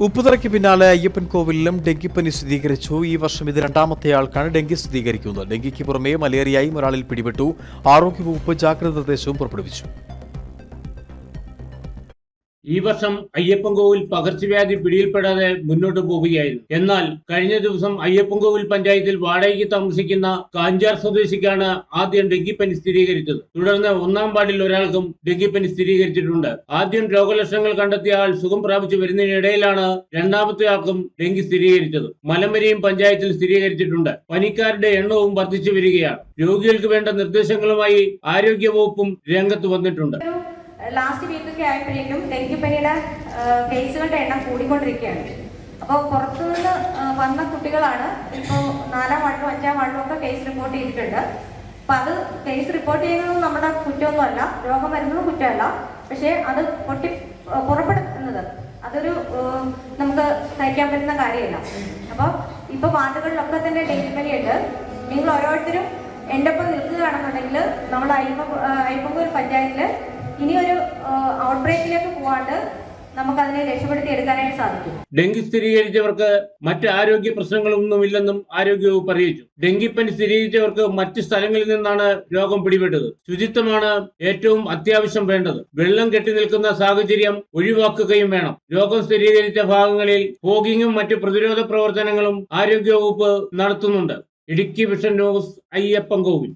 ഉപ്പുതറയ്ക്ക് പിന്നാലെ അയ്യപ്പൻ കോവിലിലും ഡെങ്കിപ്പനി സ്ഥിരീകരിച്ചു. ഈ വർഷം ഇത് രണ്ടാമത്തെ ആൾക്കാണ് ഡെങ്കി സ്ഥിരീകരിക്കുന്നത്. ഡെങ്കിക്ക് പുറമെ മലേറിയയും ഒരാളിൽ പിടിപെട്ടു. ആരോഗ്യവകുപ്പ് ജാഗ്രത നിർദ്ദേശവും പുറപ്പെടുവിച്ചു. ഈ വർഷം അയ്യപ്പൻകോവിൽ പകർച്ചവ്യാധി പിടിയിൽപ്പെടാതെ മുന്നോട്ട് പോവുകയായിരുന്നു. എന്നാൽ കഴിഞ്ഞ ദിവസം അയ്യപ്പൻകോവിൽ പഞ്ചായത്തിൽ വാടകയ്ക്ക് താമസിക്കുന്ന കാഞ്ചാർ സ്വദേശിക്കാണ് ആദ്യം ഡെങ്കിപ്പനി സ്ഥിരീകരിച്ചത്. തുടർന്ന് ഒന്നാം വാർഡിൽ ഒരാൾക്കും ഡെങ്കിപ്പനി സ്ഥിരീകരിച്ചിട്ടുണ്ട്. ആദ്യം രോഗലക്ഷണങ്ങൾ കണ്ടെത്തിയ ആൾ സുഖം പ്രാപിച്ചു വരുന്നതിനിടയിലാണ് രണ്ടാമത്തെ ആൾക്കും ഡെങ്കി സ്ഥിരീകരിച്ചത്. മലമ്പരിയും പഞ്ചായത്തിൽ സ്ഥിരീകരിച്ചിട്ടുണ്ട്. പനിക്കാരുടെ എണ്ണവും വർദ്ധിച്ചു വരികയാണ്. രോഗികൾക്ക് വേണ്ട നിർദ്ദേശങ്ങളുമായി ആരോഗ്യ ആരോഗ്യവകുപ്പും രംഗത്ത് വന്നിട്ടുണ്ട്. ലാസ്റ്റ് വീക്കൊക്കെ ആയപ്പോഴേക്കും ഡെങ്കിപ്പനിയുടെ കേസുകളുടെ എണ്ണം കൂടിക്കൊണ്ടിരിക്കുകയാണ്. അപ്പോൾ പുറത്തുനിന്ന് വന്ന കുട്ടികളാണ് ഇപ്പോൾ നാലാം വാർഡിലും അഞ്ചാം വാർഡിലും ഒക്കെ കേസ് റിപ്പോർട്ട് ചെയ്തിട്ടുണ്ട്. അപ്പം അത് കേസ് റിപ്പോർട്ട് ചെയ്യുന്നത് നമ്മുടെ കുറ്റമൊന്നുമല്ല രോഗം വരുന്നത് കുറ്റമല്ല. പക്ഷേ അത് പൊട്ടി പുറപ്പെടുന്നത് അതൊരു നമുക്ക് സഹിക്കാൻ പറ്റുന്ന കാര്യമല്ല. അപ്പോൾ ഇപ്പോൾ വാർഡുകളിലൊക്കെ തന്നെ ഡെങ്കിപ്പനി ഉണ്ട് നിങ്ങൾ ഓരോരുത്തരും എന്റെ ഒപ്പം നിൽക്കുകയാണെന്നുണ്ടെങ്കിൽ നമ്മൾ അയ്യപ്പ അയ്യപ്പങ്കൂർ പഞ്ചായത്തിൽ ഇനിയൊരു ഔട്ട് ബ്രേക്കിലേക്ക് പോവാണ്ട് നമുക്കതിനെ രക്ഷപ്പെടുത്തി എടുക്കാനായിട്ട് സാധിക്കും. ഡെങ്കി സ്ഥിരീകരിച്ചവർക്ക് മറ്റ് ആരോഗ്യ പ്രശ്നങ്ങളൊന്നുമില്ലെന്നും ആരോഗ്യവകുപ്പ് അറിയിച്ചു. ഡെങ്കിപ്പനി സ്ഥിരീകരിച്ചവർക്ക് മറ്റ് സ്ഥലങ്ങളിൽ നിന്നാണ് രോഗം പിടിപെട്ടത്. ശുചിത്വമാണ് ഏറ്റവും അത്യാവശ്യം വേണ്ടത്. വെള്ളം കെട്ടി നിൽക്കുന്ന സാഹചര്യം ഒഴിവാക്കുകയും വേണം. രോഗം സ്ഥിരീകരിച്ച ഭാഗങ്ങളിൽ ഫോഗിങ്ങും മറ്റ് പ്രതിരോധ പ്രവർത്തനങ്ങളും ആരോഗ്യവകുപ്പ് നടത്തുന്നുണ്ട്. Idukki vision news Ayyappan Kovil.